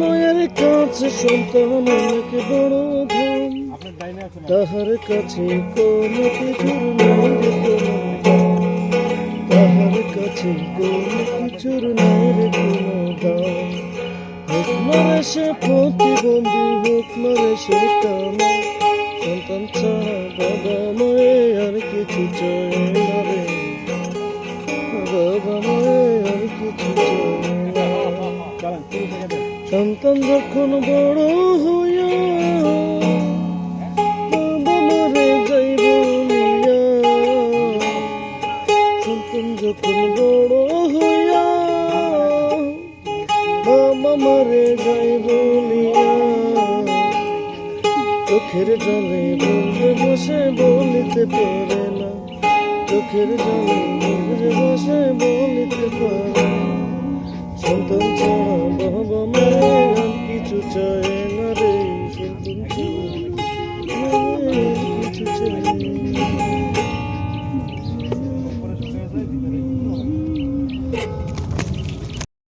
মায়ের কাছে সন্তান অনেক বড় ধন তাহার কাছে কোনো কিছুর। তাহার কাছে কোনো কিছুর রে কোনো দাম হোক মারে সে প্রতিবন্ধী, হোক মারে সে কানা। সন্তান ছাড়া বাবা মায়ে আর কিছু চায় না রে। বাবা মায়ে আর কিছু সন্তান যখন বড় হইয়া বাবা মারে যাই বলিয়া সন্তান যখন বড় হইয়া বাবা মারে যাই বলিয়া চোখের জলে বলবে বসে বলিতে পারে না, চোখের জলে বলবে বসে বলিতে পারে না